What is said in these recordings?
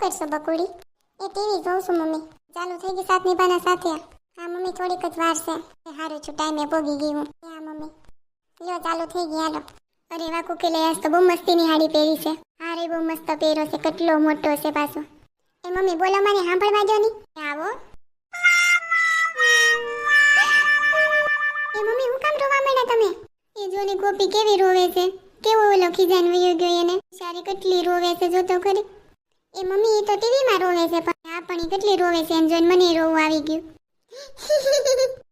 કરશો બકુડી? એ ટીવી જોઉં છું મમ્મી. ચાલુ થઈ ગઈ સાત નિભાના સાથે. હા, મમ્મી, થોડીક જ વાર છે. એ સારું છું ટાઈમે પોગી ગઈ હું. હા, મમ્મી. લ્યો, ચાલુ થઈ ગઈ, હાલો. અરે, વાહ, કુકેલે, આજ તો બહુ મસ્તીની હાડી પહેરી છે. હા, રે, બહુ મસ્ત પહેરો છે, કેટલો મોટો છે પાછો. એ મમ્મી, બોલો, મને સાંભળવા જો ની. આવો. એ મમ્મી, હું કામ રોવા માંડ્યા તમે? એ જોની, ગોપી કેવી રોવે છે? કેવો ઓલો ખીજાન વયો ગયો એને? સારી કેટલી રોવે છે, જોતો ખરી. એ મમ્મી એ તો ટીવીમાં રોવે છે પણ આ પણ કેટલી રોવે છે એમ જોઈને મને રોવું આવી ગયું.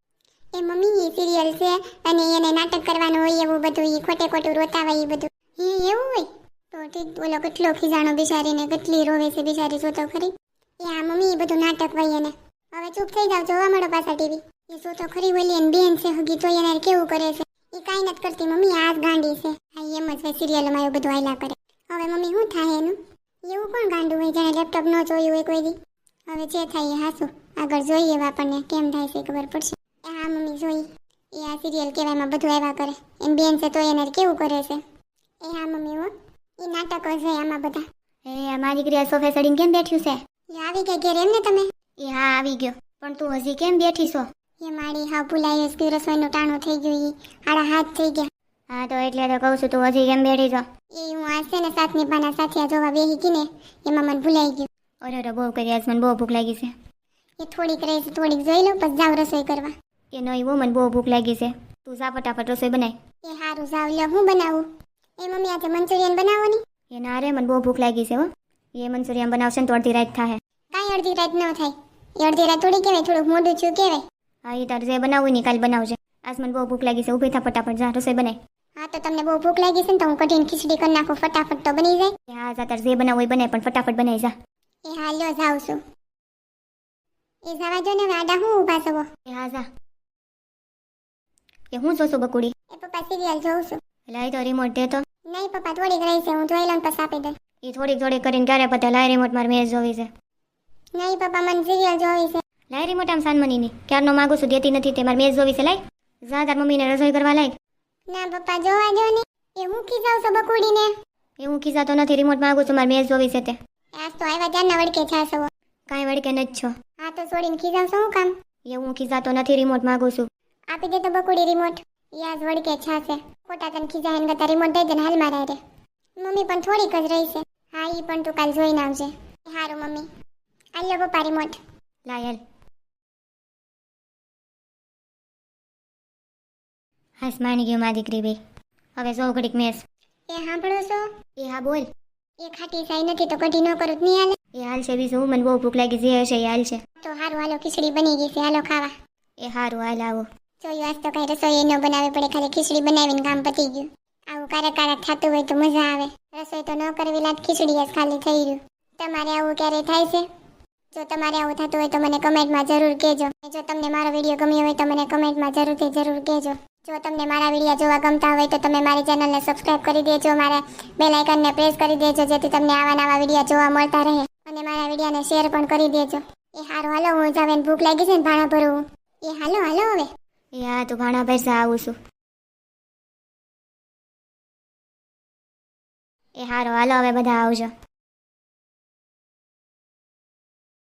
એ મમ્મી એ સિરિયલ છે અને એને નાટક કરવાનું હોય એવું બધું એ ખોટે ખોટું રોતા હોય એ બધું. હે એવું હોય? તો ઠીક ઓલો કેટલો ખીજાણો બિચારીને કેટલી રોવે છે બિચારી જોતો ખરી? એ હા મમ્મી એ બધું નાટક હોય એને. હવે ચૂપ થઈ જાવ જોવા મળો પાછા ટીવી. એ જોતો ખરી બોલી એને બેન છે હગી તો એને કેવું કરે છે? એ કાંઈ નથી કરતી મમ્મી આ ગાંડી છે. હા એમ જ હોય સિરિયલમાં એવું બધું આયલા કરે. હવે મમ્મી શું થાય એનું? એવું પણ ગાંડું હોય જેને લેપટોપ ન જોયું હોય કોઈ દી? હવે જે થાય એ હાસું આગળ જોઈએ આપણને કેમ થાય છે ખબર પડશે. એ હા મમ્મી જોઈ. એ આ સિરિયલ કહેવાયમાં બધું આવ્યા કરે. એમ બેન છે તો એને કેવું કરે છે? એ હા મમ્મી હો. એ નાટકો છે આમાં બધા. એ આ મારી ક્રિયા સોફે ચડીને કેમ બેઠ્યું છે? એ આવી ગયા ઘેર એમ ને તમે? એ હા આવી ગયો. પણ તું હજી કેમ બેઠી છો? એ મારી હા ભૂલાઈ રસોઈનું ટાણું થઈ ગયું આડા હાથ થઈ ગયા. હા તો એટલે તો કહું છું તું હજી કેમ બેઠી છો? એ હું આ છે ને સાતની પાના સાથિયા જોવા બેહી ગઈ ને એમાં મને ભૂલાઈ ગયું. અરે અરે બહુ કરી આજ મને બહુ ભૂખ લાગી છે. એ થોડીક રહી છે થોડીક જોઈ લઉં પછી જાવ રસોઈ કરવા. એ નહીં વો મને બહુ ભૂખ લાગી છે. તું જા ફટાફટ રસોઈ બનાય. એ સારું જાવ લ્યો હું બનાવું? એ મમ્મી આજે મંચુરિયન બનાવવાની? એ ના રે મને બહુ ભૂખ લાગી છે હો. એ મંચુરિયન બનાવશે ને તો અડધી રાત થાય કાંઈ અડધી રાત ન થાય. એ અડધી રાત થોડી કહેવાય થોડુંક મોડું છું કહેવાય. હા એ તારે જે બનાવવું ને કાલ બનાવજે. આજ મને બહુ ભૂખ લાગી છે ઊભી થા ફટાફટ જા રસોઈ બનાય. હા તો તમને બહુ ભૂખ લાગી છે ને તો હું કઢીને ખીચડી કરી નાખું. ફટાફટ તો બની જાય. હા જા તારે જે બનાવવું હોય બનાય પણ ફટાફટ બનાવી જા. એ હા લ્યો જાઉં છું. એ જવા જો ને હવે આડા હું ઊભા છો? એ હા જા. એ હું જોશું બકુડી? એ પપ્પા સિરિયલ જોઉં છું. આ તો રિમોટ દે તો. નહીં પપ્પા થોડીક રહી છે હું જોઈ લઉં પછી આપી દઉં. એ થોડીક થોડીક કરીને ક્યારે પતે? લાય રિમોટ મારે મેચ જોવી છે. નહીં પપ્પા મને સિરિયલ જોવી છે. લાય રિમોટ આમ સાનમનીની. ક્યારનો માગું છું દેતી નથી તે મારે મેચ જોવી છે લાય. જા તાર મમ્મીને રસોઈ કરવા લાય. ના પપ્પા જોવા જો ને. એ હું ખીજાવ છું બકુડીને? એ હું ખીજાતો નથી રિમોટ માંગુ છું મારે મેચ જોવી છે તે. આજ તો આવ્યા ત્યારના વડકે છાસો કાંઈ વડકે નથી છો. હા તો છોડીને ખીજાવ છો હું કામ? એ હું ખીજાતો નથી રિમોટ માંગુ છું. આપી દે તો બકુડી રિમોટ યાદ વડકે છે. ખોટા તને ખીજાય કરતા રિમોટ દઈ દે ને હાલ મારા રે મમ્મી પણ થોડીક જ રહી છે. હા ઈ પણ તું કાલ જોઈને આવજે. હારું મમ્મી. આલ્યો પપ્પા રિમોટ લાય હાસ માની ગયું મારી દીકરી બે હવે સો ઘડીક મેસ. એ સાંભળો છો? એ હા બોલ. એ ખાટી સાઈ નથી તો કઢી ન કરું નહીં હાલે? એ હાલ છે બીજું મને બહુ ભૂખ લાગી જે હશે એ હાલ છે. તો હારું હાલો ખીચડી બની ગઈ છે હાલો ખાવા. એ સારું હાલ આવો. જોયું આજ તો કઈ રસોઈ ન બનાવવી પડે ખાલી ખીચડી બનાવીને કામ પતી ગયું. આવું કારક કારક થતું હોય તો મજા આવે. રસોઈ તો ન કરવી લાટ ખીચડી જ ખાલી થઈ રહ્યું તમારે આવું ક્યારે થાય છે? જો તમારે આવું થતું હોય તો મને કમેન્ટમાં જરૂર કહેજો. જો તમને મારો વીડિયો ગમ્યો હોય તો મને કમેન્ટમાં જરૂરથી જરૂર કહેજો. જો તમને મારા વીડિયો જોવા ગમતા હોય તો તમે મારી ચેનલને સબસ્ક્રાઇબ કરી દેજો, મારા બેલ આઇકનને પ્રેસ કરી દેજો, જેથી તમને આવા નવા વીડિયો જોવા મળતા રહે. અને મારા વિડીયોને શેર પણ કરી દેજો. એ હારો, હાલો, હું જાવે ભૂખ લાગી છે ને ભાણા ભરવું. એ હાલો હાલો હવે. એ હા, તું ભાણા ભરસા આવું છું. એ હારો, હાલો, હવે બધા આવજો.